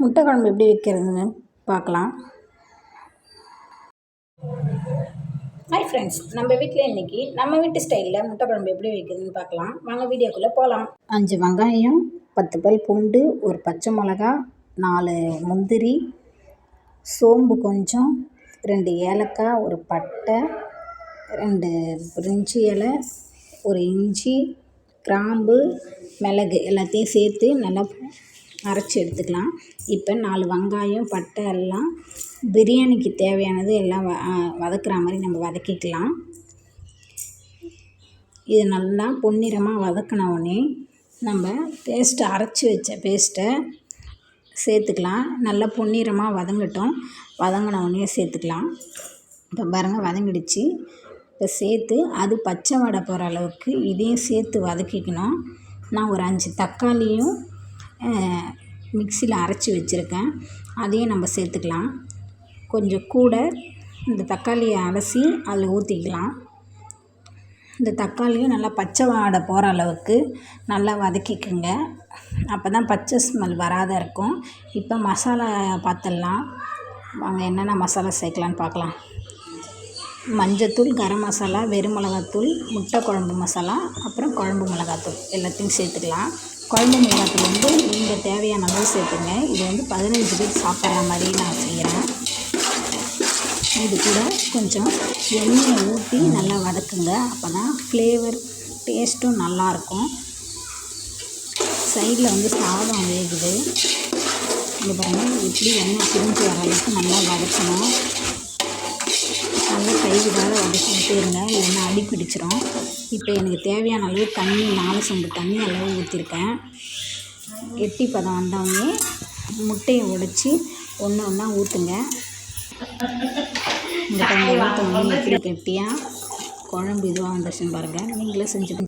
முட்டை குழம்பு எப்படி வைக்கிறதுன்னு பார்க்கலாம். ஹாய் ஃப்ரெண்ட்ஸ் நம்ம வீட்டில் இன்றைக்கி நம்ம வீட்டு ஸ்டைலில் முட்டை குழம்பு எப்படி வைக்கிறதுன்னு பார்க்கலாம். வாங்க வீடியோக்குள்ளே போகலாம் அஞ்சு வெங்காயம் பத்து பல் பூண்டு ஒரு பச்சை மிளகா நாலு முந்திரி சோம்பு கொஞ்சம் ரெண்டு ஏலக்காய் ஒரு பட்டை ரெண்டு பிரிஞ்சி இலை ஒரு இஞ்சி கிராம்பு மிளகு எல்லாத்தையும் சேர்த்து நல்லா அரைச்சி எடுத்துக்கலாம். இப்போ நாலு வெங்காயம் பட்டை எல்லாம் பிரியாணிக்கு தேவையானது எல்லாம் வ வதக்குற மாதிரி நம்ம வதக்கிக்கலாம். இது நல்லா பொன்னிறமாக வதக்கினவுடனே நம்ம பேஸ்ட்டை அரைச்சி வச்ச பேஸ்ட்டை சேர்த்துக்கலாம். நல்லா பொன்னிறமாக வதங்கட்டும். வதங்கினவுடனே சேர்த்துக்கலாம். இப்போ பாருங்கள் வதங்கிடுச்சு. இப்போ சேர்த்து அது பச்சை வடை போகிற அளவுக்கு இதையும் சேர்த்து வதக்கிக்கணும். நான் ஒரு அஞ்சு தக்காளியும் மிக்சியில் அரைச்சி வச்சுருக்கேன். அதையும் நம்ம சேர்த்துக்கலாம். கொஞ்சம் கூட இந்த தக்காளியை அலசி அதில் ஊற்றிக்கலாம். இந்த தக்காளியும் நல்லா பச்சை வாடை போகிற அளவுக்கு நல்லா வதக்கிக்கோங்க. அப்போ தான் பச்சை ஸ்மெல் வராத இருக்கும். இப்போ மசாலா பார்த்துடலாம். வாங்க என்னென்ன மசாலா சேர்க்கலான்னு பார்க்கலாம். மஞ்சத்தூள் கரம் மசாலா வெறும் மிளகாத்தூள் முட்டை குழம்பு மசாலா அப்புறம் குழம்பு மிளகாத்தூள். எல்லாத்தையும் சேர்த்துக்கலாம். குழம்பு மிளகாத்தூள் வந்து நீங்கள் தேவையான அளவு சேர்த்துங்க. இது வந்து பதினஞ்சு பேர் சாப்பிட்ற மாதிரி நான் செய்கிறேன். இது கூட கொஞ்சம் எண்ணெயை ஊற்றி நல்லா வதக்குங்க. அப்போ தான் ஃப்ளேவர் டேஸ்ட்டும் நல்லாயிருக்கும் சைடில் வந்து சாதம் வேகுது. இது பாருங்கள் இப்படி எண்ணெய் பிரிஞ்சு வர அளவுக்கு நல்லா வதக்கணும். கை இருங்க இல்லைன்னா அடி பிடிச்சிரும் இப்போ எனக்கு தேவையான அளவு தண்ணி நாலு சொம்பு தண்ணி அளவு ஊற்றிருக்கேன் கெட்டி பதம் வந்தோடனே முட்டையை உடச்சி ஒன்று ஒன்றா ஊற்றுங்க இந்த தண்ணி ஊற்றோடனே எப்படி கெட்டியாக குழம்பு இதுவாக வந்துருச்சுன்னு பாருங்கள் நீங்களே செஞ்சு